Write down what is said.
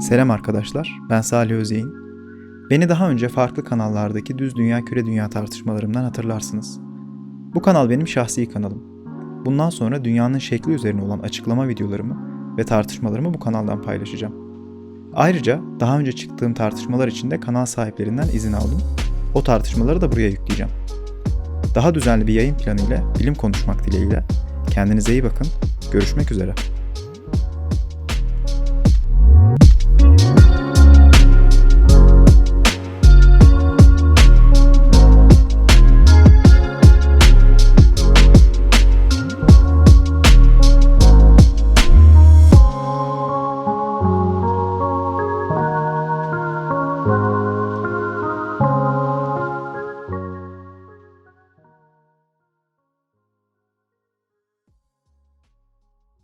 Selam arkadaşlar, ben Salih Özyeğin. Beni daha önce farklı kanallardaki düz dünya küre dünya tartışmalarımdan hatırlarsınız. Bu kanal benim şahsi kanalım. Bundan sonra dünyanın şekli üzerine olan açıklama videolarımı ve tartışmalarımı bu kanaldan paylaşacağım. Ayrıca daha önce çıktığım tartışmalar için de kanal sahiplerinden izin aldım. O tartışmaları da buraya yükleyeceğim. Daha düzenli bir yayın planı ile bilim konuşmak dileğiyle. Kendinize iyi bakın. Görüşmek üzere.